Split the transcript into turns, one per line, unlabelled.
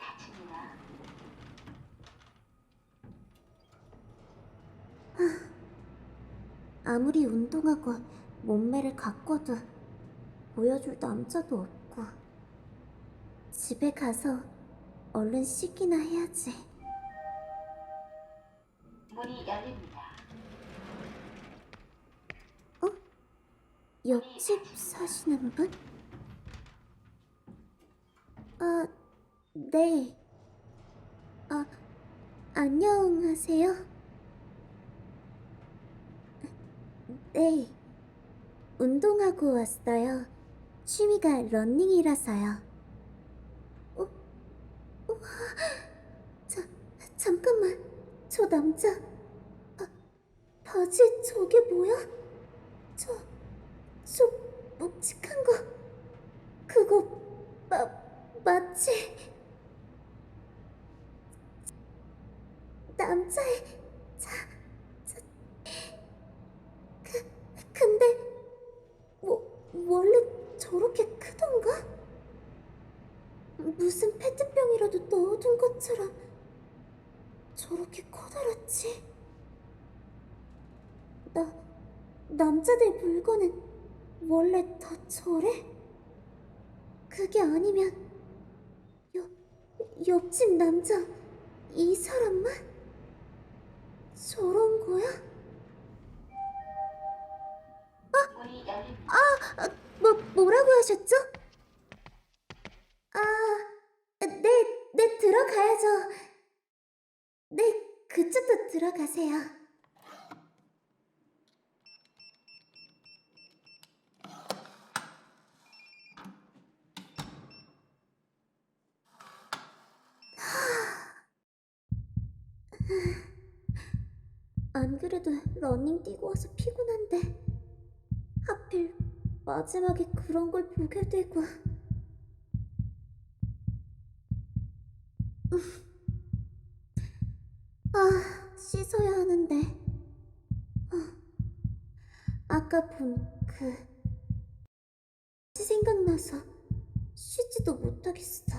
문이 닫힙니다.
아무리 운동하고 몸매를 갖고도 보여줄 남자도 없고 집에 가서 얼른 씻기나 해야지.
문이 열립니다.
옆집 사시는 분? 아, 네. 아, 안녕하세요. 네. 운동하고 왔어요. 취미가 러닝이라서요. 어? 우와. 자, 잠깐만. 저 남자. 아, 바지에 저게 뭐야? 저, 저 묵직한 거. 그거 마, 마치 남자의 자, 자, 그, 근데 뭐, 원래 저렇게 크던가? 무슨 페트병이라도 넣어둔 것처럼 저렇게 커다랗지? 나, 남자들 물건은 원래 다 저래? 그게 아니면 옆, 옆집 남자 이 사람만? 아, 뭐, 뭐라고 하셨죠? 아, 네, 네, 들어가야죠. 네, 그쪽도 들어가세요. 안 그래도 러닝 뛰고 와서 피곤한데 마지막에 그런 걸 보게 되고. 아 씻어야 하는데. 아, 아까 본 그 생각나서 쉬지도 못하겠어. 음.